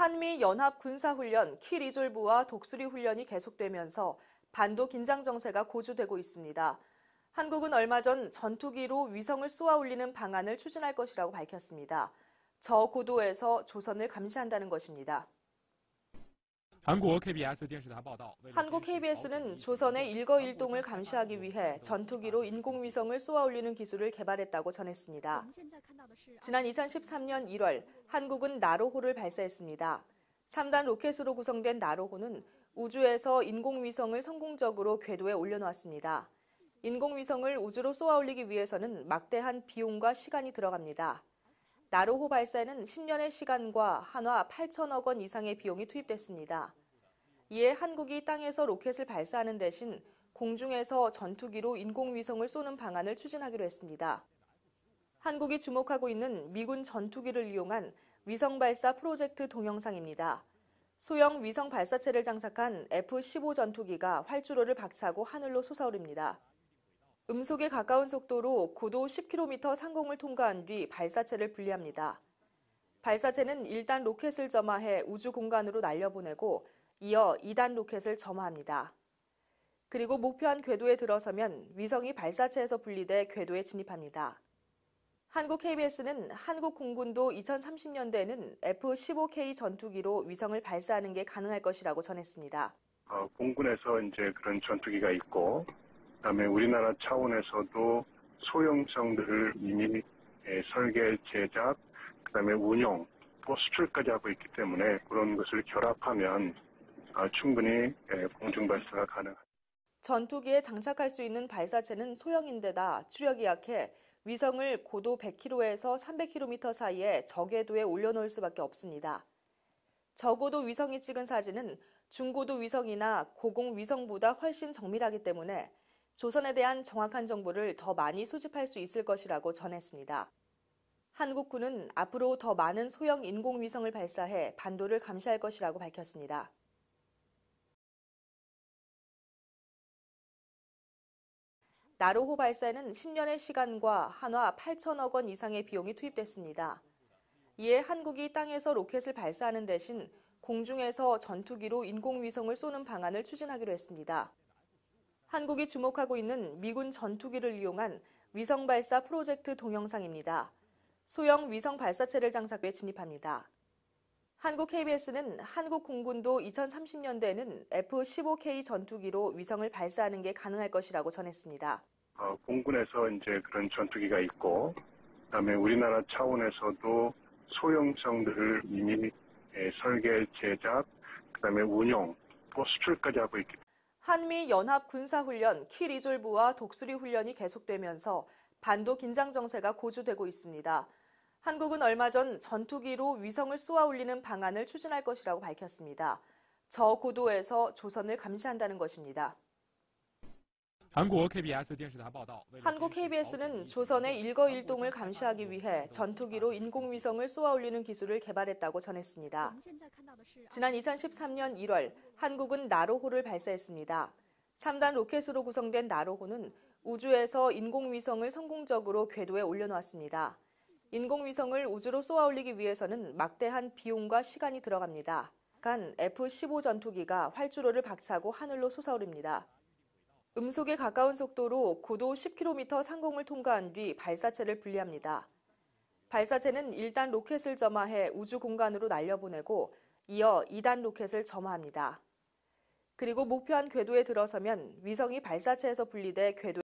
한미 연합 군사훈련 키리졸브와 독수리 훈련이 계속되면서 반도 긴장 정세가 고조되고 있습니다. 한국은 얼마 전 전투기로 위성을 쏘아 올리는 방안을 추진할 것이라고 밝혔습니다. 저고도에서 조선을 감시한다는 것입니다. 한국 KBS는 조선의 일거일동을 감시하기 위해 전투기로 인공위성을 쏘아올리는 기술을 개발했다고 전했습니다. 지난 2013년 1월 한국은 나로호를 발사했습니다. 3단 로켓으로 구성된 나로호는 우주에서 인공위성을 성공적으로 궤도에 올려놓았습니다. 인공위성을 우주로 쏘아올리기 위해서는 막대한 비용과 시간이 들어갑니다. 나로호 발사에는 10년의 시간과 한화 8천억 원 이상의 비용이 투입됐습니다. 이에 한국이 땅에서 로켓을 발사하는 대신 공중에서 전투기로 인공위성을 쏘는 방안을 추진하기로 했습니다. 한국이 주목하고 있는 미군 전투기를 이용한 위성 발사 프로젝트 동영상입니다. 소형 위성 발사체를 장착한 F-15 전투기가 활주로를 박차고 하늘로 솟아오릅니다. 음속에 가까운 속도로 고도 10km 상공을 통과한 뒤 발사체를 분리합니다. 발사체는 1단 로켓을 점화해 우주 공간으로 날려보내고 이어 2단 로켓을 점화합니다. 그리고 목표한 궤도에 들어서면 위성이 발사체에서 분리돼 궤도에 진입합니다. 한국 KBS는 한국 공군도 2030년대에는 F-15K 전투기로 위성을 발사하는 게 가능할 것이라고 전했습니다. 어, 공군에서 이제 그런 전투기가 있고, 그다음에 우리나라 차원에서도 소형성들을 이미 예, 설계, 제작, 그다음에 운용, 또 수출까지 하고 있기 때문에 그런 것을 결합하면 아, 충분히 예, 공중 발사가 가능합니다. 전투기에 장착할 수 있는 발사체는 소형인데다 추력이 약해 위성을 고도 100km에서 300km 사이에 저궤도에 올려놓을 수밖에 없습니다. 저고도 위성이 찍은 사진은 중고도 위성이나 고공 위성보다 훨씬 정밀하기 때문에 조선에 대한 정확한 정보를 더 많이 수집할 수 있을 것이라고 전했습니다. 한국군은 앞으로 더 많은 소형 인공위성을 발사해 반도를 감시할 것이라고 밝혔습니다. 나로호 발사에는 10년의 시간과 한화 8천억 원 이상의 비용이 투입됐습니다. 이에 한국이 땅에서 로켓을 발사하는 대신 공중에서 전투기로 인공위성을 쏘는 방안을 추진하기로 했습니다. 한국이 주목하고 있는 미군 전투기를 이용한 위성 발사 프로젝트 동영상입니다. 소형 위성 발사체를 장착해 진입합니다. 한국 KBS는 한국 공군도 2030년대에는 F-15K 전투기로 위성을 발사하는 게 가능할 것이라고 전했습니다. 어, 공군에서 이제 그런 전투기가 있고, 그다음에 우리나라 차원에서도 소형성들을 이미 예, 설계, 제작, 그다음에 운용, 또 수출까지 하고 있기 때문에 한미 연합 군사훈련 키리졸브와 독수리 훈련이 계속되면서 반도 긴장 정세가 고조되고 있습니다. 한국은 얼마 전 전투기로 위성을 쏘아 올리는 방안을 추진할 것이라고 밝혔습니다. 저고도에서 조선을 감시한다는 것입니다. 한국 KBS는 조선의 일거일동을 감시하기 위해 전투기로 인공위성을 쏘아 올리는 기술을 개발했다고 전했습니다. 지난 2013년 1월 한국은 나로호를 발사했습니다. 3단 로켓으로 구성된 나로호는 우주에서 인공위성을 성공적으로 궤도에 올려놓았습니다. 인공위성을 우주로 쏘아 올리기 위해서는 막대한 비용과 시간이 들어갑니다. 간 F-15 전투기가 활주로를 박차고 하늘로 솟아오릅니다. 음속에 가까운 속도로 고도 10km 상공을 통과한 뒤 발사체를 분리합니다. 발사체는 1단 로켓을 점화해 우주 공간으로 날려보내고 이어 2단 로켓을 점화합니다. 그리고 목표한 궤도에 들어서면 위성이 발사체에서 분리돼 궤도